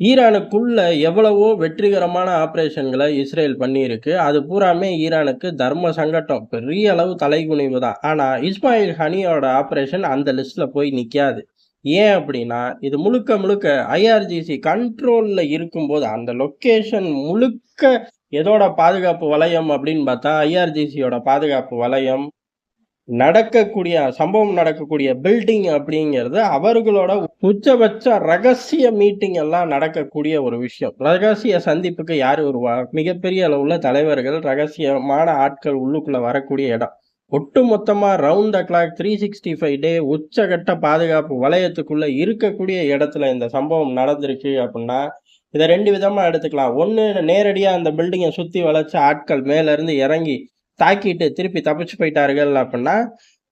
ஈரானுக்குள்ள எவ்வளவோ வெற்றிகரமான ஆப்ரேஷன்களை இஸ்ரேல் பண்ணியிருக்கு. அது பூராமே ஈரானுக்கு தர்ம சங்கடம். பெரிய அளவு தலைகுனிவு தான். ஆனால் இஸ்மாயில் ஹனியோட ஆப்ரேஷன் அந்த லிஸ்ட்டில் போய் நிற்காது ஏன் அப்படின்னா இது முழுக்க முழுக்க ஐஆர்ஜிசி கண்ட்ரோலில் இருக்கும்போது அந்த லொக்கேஷன் முழுக்க எதோட பாதுகாப்பு வளையம் அப்படின்னு பார்த்தா ஐஆர்ஜிசியோட பாதுகாப்பு வளையம் நடக்கக்கூடிய சம்பவம் நடக்கக்கூடிய பில்டிங் அப்படிங்கிறது அவர்களோட உச்சபட்ச ரகசிய மீட்டிங் எல்லாம் நடக்கக்கூடிய ஒரு விஷயம். ரகசிய சந்திப்புக்கு யார் வருவா? மிகப்பெரிய அளவுல தலைவர்கள் ரகசியமான ஆட்கள் உள்ளுக்குள்ள வரக்கூடிய இடம். ஒட்டு மொத்தமா round the clock three sixty five day உச்சகட்ட பாதுகாப்பு வலயத்துக்குள்ள இருக்கக்கூடிய இடத்துல இந்த சம்பவம் நடந்திருக்கு அப்படின்னா இதை ரெண்டு விதமாக எடுத்துக்கலாம். ஒன்று நேரடியாக அந்த பில்டிங்கை சுற்றி வளைச்ச ஆட்கள் மேலேருந்து இறங்கி தாக்கிட்டு திருப்பி தப்பிச்சு போயிட்டார்கள் அப்படின்னா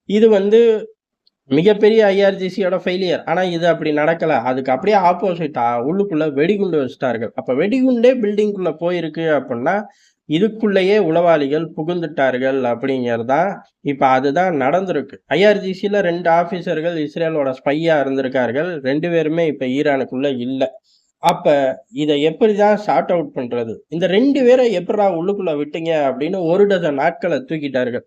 இது வந்து மிகப்பெரிய ஐஆர்ஜிசியோட ஃபெயிலியர் ஆனால் இது அப்படி நடக்கலை. அதுக்கு அப்படியே ஆப்போசிட்டா உள்ளுக்குள்ளே வெடிகுண்டு வச்சுட்டார்கள். அப்போ வெடிகுண்டே பில்டிங்குள்ளே போயிருக்கு அப்படின்னா இதுக்குள்ளேயே உளவாளிகள் புகுந்துட்டார்கள் அப்படிங்கிறது தான் இப்போ அதுதான் நடந்திருக்கு. ஐஆர்ஜிசியில் ரெண்டு ஆஃபீஸர்கள் இஸ்ரேலோட ஸ்பையாக இருந்திருக்கார்கள். ரெண்டு பேருமே இப்போ ஈரானுக்குள்ளே இல்லை. அப்ப இதை எப்படிதான் ஷார்ட் அவுட் பண்றது? இந்த ரெண்டு பேரை எப்படா உள்ளுக்குள்ள விட்டீங்க அப்படின்னு ஒரு டஜன் நாட்களை தூக்கிட்டார்கள்.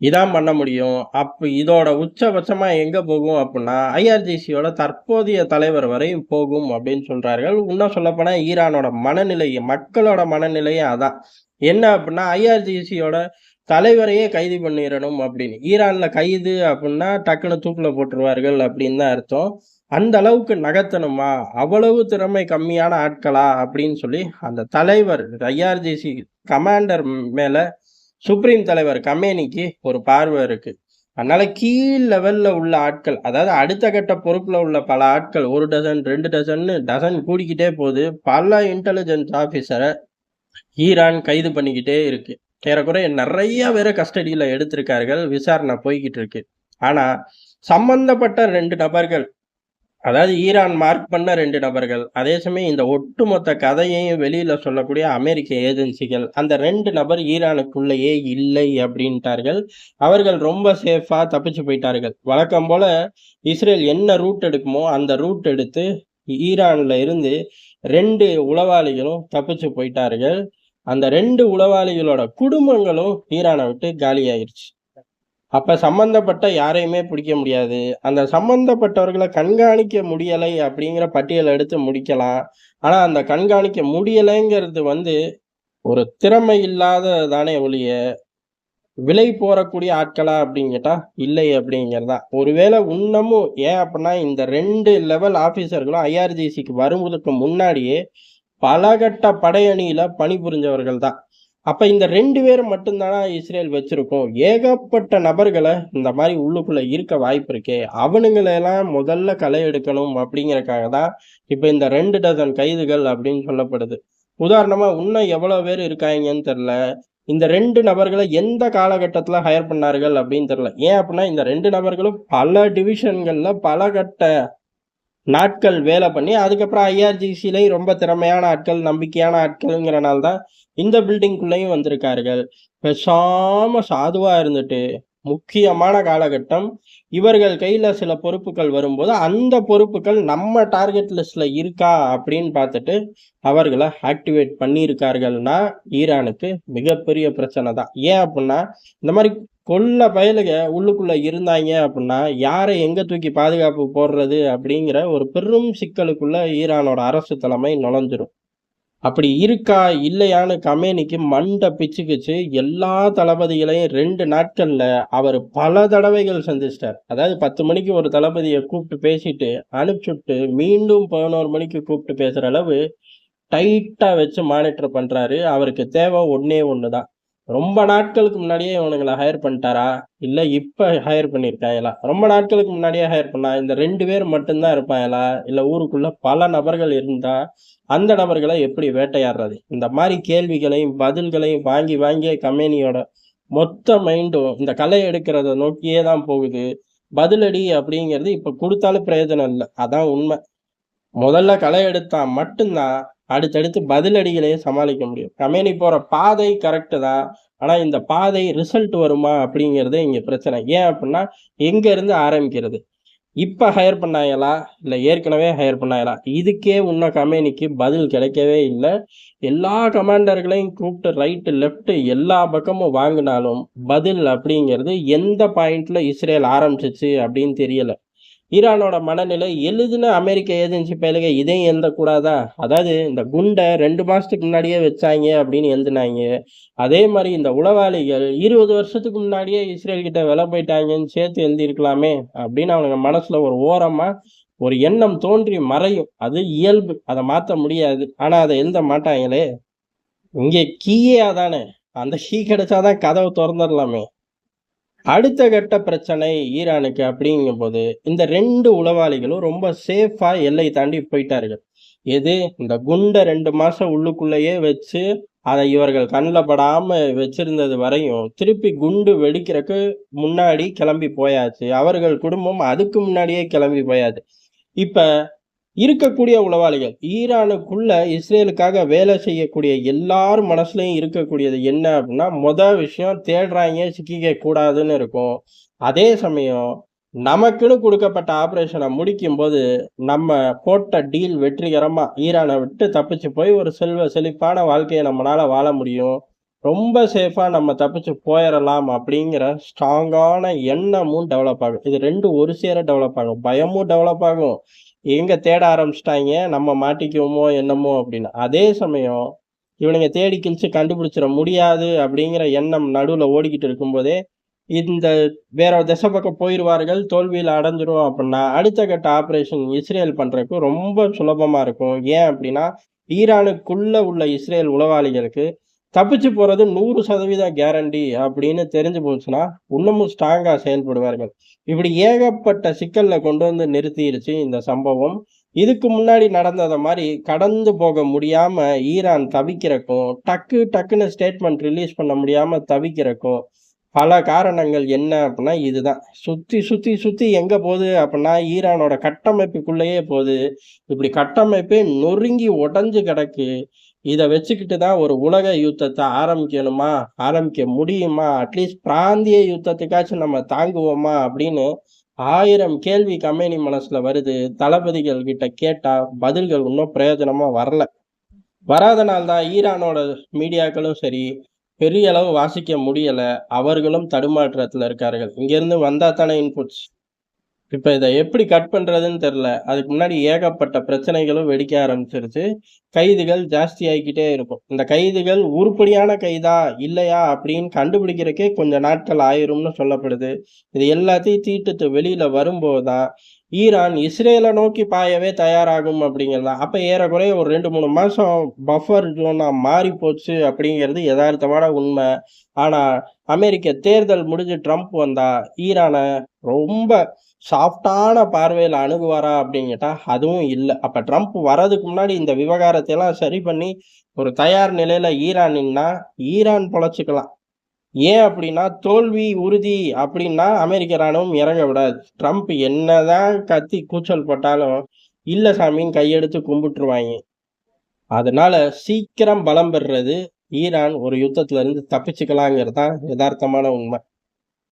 இதான் பண்ண முடியும். அப்ப இதோட உச்சபட்சமா எங்க போகும் அப்படின்னா ஐஆர்ஜிசியோட தற்போதைய தலைவர் வரையும் போகும் அப்படின்னு சொல்றார்கள். இன்னும் சொல்லப்போனா ஈரானோட மனநிலை மக்களோட மனநிலையே அதான். என்ன அப்படின்னா ஐஆர்ஜிசியோட தலைவரையே கைது பண்ணிடணும் அப்படின்னு. ஈரான்ல கைது அப்படின்னா டக்குன்னு தூக்குல போட்டுருவார்கள் அப்படின்னு தான் அர்த்தம். அந்த அளவுக்கு நகர்த்தணுமா? அவ்வளவு திறமை கம்மியான ஆட்களா? அப்படின்னு சொல்லி அந்த தலைவர் ஐஆர்ஜிசி கமாண்டர் மேல சுப்ரீம் தலைவர் கமேனிக்கு ஒரு பார்வை இருக்கு. அதனால கீழ் லெவல்ல உள்ள ஆட்கள் அதாவது அடுத்த கட்ட பொறுப்புல உள்ள பல ஆட்கள் ஒரு டசன் ரெண்டு டசன்னு டசன் கூடிக்கிட்டே போகுது. பல இன்டெலிஜென்ஸ் ஆஃபீஸரை ஈரான் கைது பண்ணிக்கிட்டே இருக்கு. ஏறக்குறைய நிறைய பேரை கஸ்டடியில் எடுத்திருக்கார்கள் விசாரணை போய்கிட்டு இருக்கு. ஆனால் சம்பந்தப்பட்ட ரெண்டு நபர்கள் அதாவது ஈரான் மார்க் பண்ண ரெண்டு நபர்கள் அதே சமயம் இந்த ஒட்டுமொத்த கதையையும் வெளியில் சொல்லக்கூடிய அமெரிக்க ஏஜென்சிகள் அந்த ரெண்டு நபர் ஈரானுக்குள்ளேயே இல்லை அப்படின்ட்டார்கள். அவர்கள் ரொம்ப சேஃபாக தப்பிச்சு போயிட்டார்கள். வழக்கம் போல் இஸ்ரேல் என்ன ரூட் எடுக்குமோ அந்த ரூட் எடுத்து ஈரானில் இருந்து ரெண்டு உளவாளிகளும் தப்பிச்சு போயிட்டார்கள். அந்த ரெண்டு உளவாளிகளோட குடும்பங்களும் ஈரானை விட்டு காலியாயிருச்சு. அப்போ சம்பந்தப்பட்ட யாரையுமே பிடிக்க முடியாது. அந்த சம்பந்தப்பட்டவர்களை கண்காணிக்க முடியலை அப்படிங்கிற பட்டியலை எடுத்து முடிக்கலாம். ஆனால் அந்த கண்காணிக்க முடியலைங்கிறது வந்து ஒரு திறமை இல்லாத தானே ஒழிய விலை போறக்கூடிய ஆட்களா அப்படின்னு கேட்டா இல்லை அப்படிங்கிறதா. ஒருவேளை இன்னமும் ஏன் அப்படின்னா இந்த ரெண்டு லெவல் ஆஃபீஸர்களும் ஐஆர்ஜிசிக்கு வருவதற்கு முன்னாடியே பலகட்ட படையணியில பணிபுரிஞ்சவர்கள் தான் அப்போ இந்த ரெண்டு பேர் மட்டும்தானா இஸ்ரேல் வச்சுருக்கோம்? ஏகப்பட்ட நபர்களை இந்த மாதிரி உள்ளுக்குள்ளே இருக்க வாய்ப்பு இருக்கே. அவனுங்களெல்லாம் முதல்ல களை எடுக்கணும் அப்படிங்கிறக்காக தான் இப்போ இந்த ரெண்டு டசன் கைதுகள் அப்படின்னு சொல்லப்படுது. உதாரணமாக இன்னும் எவ்வளோ பேர் இருக்காங்கன்னு தெரில இந்த ரெண்டு நபர்களை எந்த காலகட்டத்தில் ஹையர் பண்ணார்கள் அப்படின்னு தெரில ஏன் அப்படின்னா இந்த ரெண்டு நபர்களும் பல டிவிஷன்களில் பல கட்ட நாட்கள் வேலை பண்ணி அதுக்கப்புறம் ஐஆர்ஜிசிலையும் ரொம்ப திறமையான ஆட்கள் நம்பிக்கையான ஆட்கள்ங்கிறனால தான் இந்த பில்டிங்குள்ளேயும் வந்திருக்கார்கள். பேசாம சாதுவாக இருந்துட்டு முக்கியமான காலகட்டம் இவர்கள் கையில் சில பொறுப்புகள் வரும்போது அந்த பொறுப்புகள் நம்ம டார்கெட் லிஸ்டில் இருக்கா அப்படின்னு பார்த்துட்டு அவர்களை ஆக்டிவேட் பண்ணியிருக்கார்கள்னா ஈரானுக்கு மிகப்பெரிய பிரச்சனை தான். ஏன் அப்படின்னா இந்த மாதிரி கொல்ல பயலுக உள்ளுக்குள்ள இருந்தாங்க அப்படின்னா யாரை எங்க தூக்கி பாதுகாப்பு போடுறது அப்படிங்கிற ஒரு பெரும் சிக்கலுக்குள்ள ஈரானோட அரசு தலைமை நுழைஞ்சிடும் அப்படி இருக்கா இல்லையான்னு கமேனிக்கு மண்டை பிச்சுக்குச்சு. எல்லா தளபதிகளையும் ரெண்டு நாட்களில் அவர் பல தடவைகள் சந்திச்சிட்டார். அதாவது பத்து மணிக்கு ஒரு தளபதியை கூப்பிட்டு பேசிட்டு அனுப்பிச்சுட்டு மீண்டும் பதினோரு மணிக்கு கூப்பிட்டு பேசுகிற அளவு டைட்டாக வச்சு மானிட்டர் பண்ணுறாரு அவருக்கு தேவை ஒன்றே ஒன்று தான் ரொம்ப நாட்களுக்கு முன்னாடியே இவனுங்களை ஹையர் பண்ணிட்டாரா? இல்லை இப்போ ஹையர் பண்ணிருக்காங்களா ரொம்ப நாட்களுக்கு முன்னாடியே ஹையர் பண்ணா இந்த ரெண்டு பேர் மட்டும்தான் இருப்பாங்களா இல்லை ஊருக்குள்ள பல நபர்கள் இருந்தால் அந்த நபர்களை எப்படி வேட்டையாடுறது? இந்த மாதிரி கேள்விகளையும் பதில்களையும் வாங்கி வாங்கிய கம்பெனியோட மொத்த மைண்டும் இந்த கலை எடுக்கிறத நோக்கியே தான் போகுது. பதிலடி அப்படிங்கிறது இப்போ கொடுத்தாலும் பிரயோஜனம் இல்லை. அதான் உண்மை. முதல்ல களை எடுத்தால் மட்டும்தான் அடுத்தடுத்து பதிலடிகளையே சமாளிக்க முடியும். கம்பெனி போகிற பாதை கரெக்டு தான். ஆனால் இந்த பாதை ரிசல்ட் வருமா அப்படிங்கிறது இங்கே பிரச்சனை. ஏன் அப்படின்னா எங்கேருந்து ஆரம்பிக்கிறது? இப்போ ஹையர் பண்ணாங்களா? இல்லை ஏற்கனவே ஹையர் பண்ணாங்களா? இதுக்கே இன்னும் கமேனிக்கு பதில் கிடைக்கவே இல்லை. எல்லா கமாண்டர்களையும் கூப்பிட்டு ரைட்டு லெஃப்ட்டு எல்லா பக்கமும் வாங்கினாலும் பதில் அப்படிங்கிறது எந்த பாயிண்ட்ல இஸ்ரேல் ஆரம்பிச்சிச்சு அப்படின்னு தெரியலை. ஈரானோட மனநிலை எழுதுன அமெரிக்க ஏஜென்சி பயிலுக இதையும் எழுதக்கூடாதா? அதாவது இந்த குண்டை ரெண்டு மாசத்துக்கு முன்னாடியே வச்சாங்க அப்படின்னு எழுதினாங்க அதே மாதிரி இந்த உளவாளிகள் 20 வருஷத்துக்கு முன்னாடியே இஸ்ரேல் கிட்ட விலை போயிட்டாங்கன்னு சேர்த்து எழுதியிருக்கலாமே அப்படின்னு அவனுங்க மனசுல ஒரு ஓரமா ஒரு எண்ணம் தோன்றி மறையும். அது இயல்பு. அதை மாற்ற முடியாது. ஆனால் அதை எழுத மாட்டாங்களே. இங்கே கீயே அதானே. அந்த கீ கிடைச்சாதான் கதவை திறந்துடலாமே அடுத்த கட்ட பிரச்சனை ஈரானுக்கு அப்படிங்கும்போது, இந்த ரெண்டு உளவாளிகளும் ரொம்ப சேஃபா எல்லை தாண்டி போயிட்டார்கள். எது? இந்த குண்டை ரெண்டு மாசம் உள்ளுக்குள்ளேயே வச்சு, அதை இவர்கள் கண்ணில் படாம வச்சிருந்தது வரையும், திருப்பி குண்டு வெடிக்கிறக்கு முன்னாடி கிளம்பி போயாச்சு. அவர்கள் குடும்பம் அதுக்கு முன்னாடியே கிளம்பி போயாச்சு. இப்போ இருக்கக்கூடிய உளவாளிகள், ஈரானுக்குள்ள இஸ்ரேலுக்காக வேலை செய்யக்கூடிய எல்லார் மனசுலையும் இருக்கக்கூடியது என்ன அப்படின்னா, மொதல் விஷயம் தேடுறாங்க சிக்கிக்க கூடாதுன்னு இருக்கும். அதே சமயம் நமக்குன்னு ஆப்ரேஷனை முடிக்கும் போது நம்ம போட்ட டீல் வெற்றிகரமாக ஈரானை விட்டு தப்பிச்சு போய் ஒரு செல்வ செழிப்பான வாழ்க்கையை நம்மளால் வாழ முடியும். ரொம்ப சேஃபாக நம்ம தப்பிச்சு போயிடலாம் அப்படிங்கிற ஸ்ட்ராங்கான எண்ணமும் டெவலப் ஆகும். இது ரெண்டும் ஒரு சேர டெவலப் ஆகும். பயமும் டெவலப் ஆகும். எங்கே தேட ஆரம்பிச்சிட்டாங்க நம்ம மாட்டிக்குவோமோ என்னமோ அப்படின்னு. அதே சமயம் இவனுங்க தேடி கிழிச்சு கண்டுபிடிச்சிட முடியாது அப்படிங்கிற எண்ணம் நடுவில் ஓடிக்கிட்டு இருக்கும்போதே, இந்த வேற திசை பக்கம் போயிடுவார்கள் தோல்வியில் அடைஞ்சிரும் அப்படின்னா, அடுத்த கட்ட ஆப்ரேஷன் இஸ்ரேல் பண்ணுறதுக்கு ரொம்ப சுலபமாக இருக்கும். ஏன் அப்படின்னா, ஈரானுக்குள்ளே உள்ள இஸ்ரேல் உளவாளிகளுக்கு தப்பிச்சு போறது 100% கேரண்டி அப்படின்னு தெரிஞ்சு போச்சுன்னா, இன்னமும் ஸ்ட்ராங்கா செயல்படுவார்கள். இப்படி ஏகப்பட்ட சிக்கல்ல கொண்டு வந்து நிறுத்திருச்சு இந்த சம்பவம். இதுக்கு முன்னாடி நடந்தத மாதிரி கடந்து போக முடியாம ஈரான் தவிக்கிறக்கும், டக்கு டக்குன்னு ஸ்டேட்மெண்ட் ரிலீஸ் பண்ண முடியாம தவிக்கிறக்கும், பல காரணங்கள் என்ன அப்படின்னா இதுதான். சுற்றி சுற்றி சுற்றி எங்கே போகுது அப்படின்னா, ஈரானோட கட்டமைப்புக்குள்ளேயே போகுது. இப்படி கட்டமைப்பே நொறுங்கி உடஞ்சு கிடக்கு. இதை வச்சுக்கிட்டு தான் ஒரு உலக யுத்தத்தை ஆரம்பிக்கணுமா? ஆரம்பிக்க முடியுமா? அட்லீஸ்ட் பிராந்திய யுத்தத்துக்காச்சும் நம்ம தாங்குவோமா? அப்படின்னு ஆயிரம் கேள்வி கம்பெனி மனசில் வருது. தளபதிகள் கிட்ட கேட்டால் பதில்கள் இன்னும் பிரயோஜனமாக வரல. வராதனால்தான் ஈரானோட மீடியாக்களும் சரி, பெரிய அளவு வாசிக்க முடியலை அவர்களும் தடுமாற்றத்தில் இருக்கார்கள். இங்கேருந்து வந்தா தானே இன்புட்ஸ். இப்போ இதை எப்படி கட் பண்ணுறதுன்னு தெரில அதுக்கு முன்னாடி ஏகப்பட்ட பிரச்சனைகளும் வெடிக்க ஆரம்பிச்சிருச்சு. கைதுகள் ஜாஸ்தியாயிக்கிட்டே இருக்கும். இந்த கைதுகள் உருப்படியான கைதா? இல்லையா? அப்படின்னு கண்டுபிடிக்கிறக்கே கொஞ்சம் நாட்கள் ஆயிரும்னு சொல்லப்படுது. இது எல்லாத்தையும் தீட்டுத்து வெளியில் வரும்போது தான், ஈரான் இஸ்ரேலை நோக்கி பாயவே தயாராகும் அப்படிங்கிறது தான். அப்போ ஏறக்குறைய ஒரு ரெண்டு மூணு மாதம் பஃபர் ஜோனாக மாறி போச்சு அப்படிங்கிறது யதார்த்தமான உண்மை. ஆனால் அமெரிக்க தேர்தல் முடிஞ்சு ட்ரம்ப் வந்தா, ஈரானை ரொம்ப சாஃப்ட்டான பார்வையில் அணுகுவாரா அப்படின்னு கேட்டால் அதுவும் இல்லை அப்போ ட்ரம்ப் வர்றதுக்கு முன்னாடி இந்த விவகாரத்தை எல்லாம் சரி பண்ணி, ஒரு தயார் நிலையில் ஈரான் நின்னா, ஈரான் பொழைச்சிக்கலாம் ஏன் அப்படின்னா, தோல்வி உறுதி அப்படின்னா அமெரிக்க ராணுவம் இறங்க விடாது. ட்ரம்ப் என்னதான் கத்தி கூச்சல் போட்டாலும், இல்லை சாமின்னு கையெடுத்து கும்பிட்டுருவாங்க அதனால சீக்கிரம் பலம் பெறுறது ஈரான் ஒரு யுத்தத்துல இருந்து தப்பிச்சுக்கலாங்கிறது தான் யதார்த்தமான உண்மை.